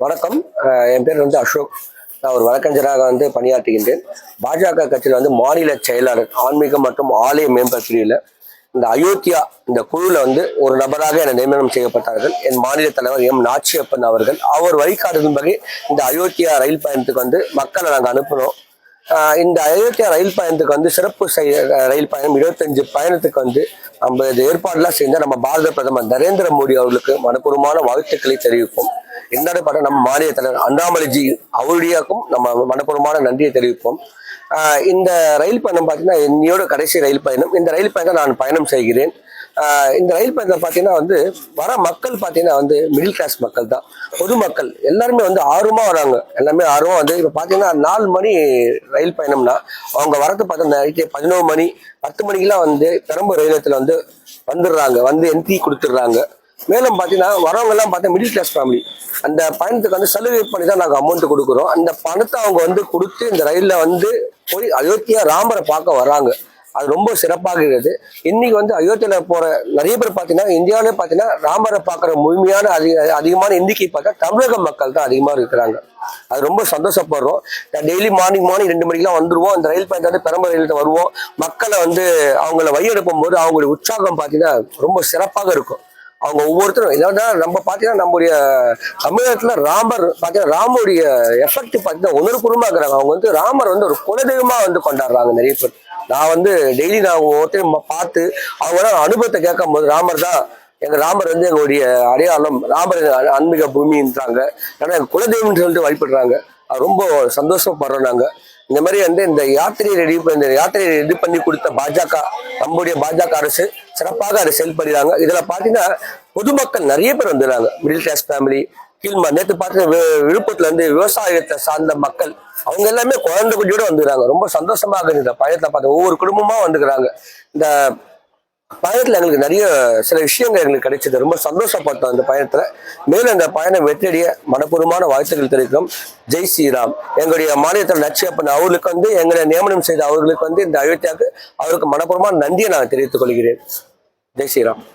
வணக்கம். என் பேர் வந்து அசோக். நான் ஒரு வழக்கறிஞராக வந்து பணியாற்றுகின்றேன். பாஜக கட்சியில் வந்து மாநில செயலாளர் ஆன்மீகம் மற்றும் ஆலய மேம்பாட்டு பிரிவில் இந்த அயோத்தியா இந்த குழுவில் வந்து ஒரு நபராக என நியமனம் செய்யப்பட்டார்கள். என் மாநில தலைவர் எம் நாச்சியப்பன் அவர்கள். அவர் வழிகாட்டுதன்படி இந்த அயோத்தியா ரயில் பயணத்துக்கு வந்து மக்களை நாங்கள் அனுப்பினோம். இந்த அயோத்தியா ரயில் பயணத்துக்கு வந்து சிறப்பு செய்ய ரயில் பயணம் இருபத்தஞ்சு பயணத்துக்கு வந்து நம்ம இது ஏற்பாடுலாம் செஞ்ச நம்ம பாரத பிரதமர் நரேந்திர மோடி அவர்களுக்கு மனப்பூர்வமான வாழ்த்துக்களை தெரிவிப்போம். என்னோட படம் நம்ம மாநில தலைவர் அண்ணாமலைஜி அவருடையாக்கும் நம்ம மனப்பூர்வமான நன்றியை தெரிவிப்போம். இந்த ரயில் பயணம் பார்த்தீங்கன்னா என்னையோட கடைசி ரயில் பயணம். இந்த ரயில் பயணம் நான் பயணம் செய்கிறேன். இந்த ரயில் பயணத்தை பார்த்தீங்கன்னா வந்து வர மக்கள் பார்த்தீங்கன்னா வந்து மிடில் கிளாஸ் மக்கள் தான். பொதுமக்கள் எல்லாருமே வந்து ஆர்வமாக வராங்க. எல்லாமே ஆர்வம் வந்து இப்போ பார்த்தீங்கன்னா நாலு மணி ரயில் பயணம்னா அவங்க வரது பார்த்தீங்கன்னா பதினோரு மணி பத்து மணிக்கெல்லாம் வந்து பெரம்பூர் ரயில் நிலையத்தில் வந்து வந்துடுறாங்க. வந்து என்ட்ரி கொடுத்துட்றாங்க. மேலும் பார்த்தீங்கன்னா வரவங்க எல்லாம் பார்த்தா மிடில் கிளாஸ் ஃபேமிலி அந்த பயணத்துக்கு வந்து சலுகை பண்ணி தான் நாங்கள் அமௌண்ட் கொடுக்குறோம். அந்த பணத்தை அவங்க வந்து கொடுத்து இந்த ரயிலில் வந்து போய் அயோத்தியா ராமரை பார்க்க வராங்க. அது ரொம்ப சிறப்பாக இருக்கிறது இன்னைக்கு வந்து அயோத்தியில போற நிறைய பேர் பார்த்தீங்கன்னா இந்தியாவிலே பார்த்தீங்கன்னா ராமரை பார்க்குற முழுமையான அதிக அதிகமான எண்ணிக்கை பார்த்தா தமிழக மக்கள் தான் அதிகமாக இருக்கிறாங்க. அது ரொம்ப சந்தோஷப்படுறோம். டெய்லி மார்னிங் மார்னிங் ரெண்டு மணிக்கெல்லாம் வந்துருவோம். அந்த ரயில் பயணத்தை வந்து பெரம்பு ரயில் வருவோம். மக்களை வந்து அவங்கள வழி எடுக்கும் போது அவங்களுடைய உற்சாகம் பார்த்தீங்கன்னா ரொம்ப சிறப்பாக இருக்கும். அவங்க ஒவ்வொருத்தரும் இதாவது நம்ம பார்த்தீங்கன்னா நம்முடைய தமிழகத்தில் ராமர் பார்த்தீங்கன்னா ராமருடைய எஃபெக்ட் பார்த்தீங்கன்னா உணர்வுபூர்வமாக இருக்கிறாங்க அவங்க வந்து ராமர் வந்து ஒரு குலதெய்வமாக வந்து கொண்டாடுறாங்க நிறைய பேர். நான் வந்து டெய்லி நான் ஒவ்வொருத்தரும் பார்த்து அவங்களோட அனுபவத்தை கேட்கும் போது ராமர் தான் எங்கள் ராமர் வந்து எங்களுடைய அடையாளம் ராமர் எங்க ஆன்மீக பூமின்றாங்க. ஏன்னா எங்கள் குலதெய்வம்னு சொல்லிட்டு வழிபடுறாங்க. ரொம்ப சந்தோஷப்படுறோம் நாங்கள் இந்த மாதிரி வந்து இந்த யாத்திரையை ரெடி இந்த யாத்திரையை ரெடி பண்ணி கொடுத்த பாஜக நம்முடைய பாஜக அரசு சிறப்பாக அதை செயல்படுறாங்க இதுல பாத்தீங்கன்னா பொதுமக்கள் நிறைய பேர் வந்துடுறாங்க. மிடில் கிளாஸ் ஃபேமிலி கீழ்மா நேற்று பார்த்து விழுப்புரத்துல இருந்து விவசாயத்தை சார்ந்த மக்கள் அவங்க எல்லாமே குழந்தை குட்டியோட வந்துடுறாங்க. ரொம்ப சந்தோஷமாக இருந்தது பயத்தை பார்த்து ஒவ்வொரு குடும்பமா வந்துக்கிறாங்க. இந்த பயணத்துல எங்களுக்கு நிறைய சில விஷயங்கள் எங்களுக்கு கிடைச்சது. ரொம்ப சந்தோஷப்பட்டோம் அந்த பயணத்துல. மேலும் இந்த பயணம் வெற்றியடைய மனப்பூர்வமான வாழ்த்துக்கள் தெரிவிக்கும் ஜெய் ஸ்ரீராம். எங்களுடைய மாநிலத்தில் லட்சியப்பன் அவர்களுக்கு வந்து எங்களை நியமனம் செய்த அவர்களுக்கு வந்து இந்த அயோத்தியாவுக்கு அவருக்கு மனப்பூர்வமான நன்றியை நான் தெரிவித்துக் கொள்கிறேன். ஜெய் ஸ்ரீராம்.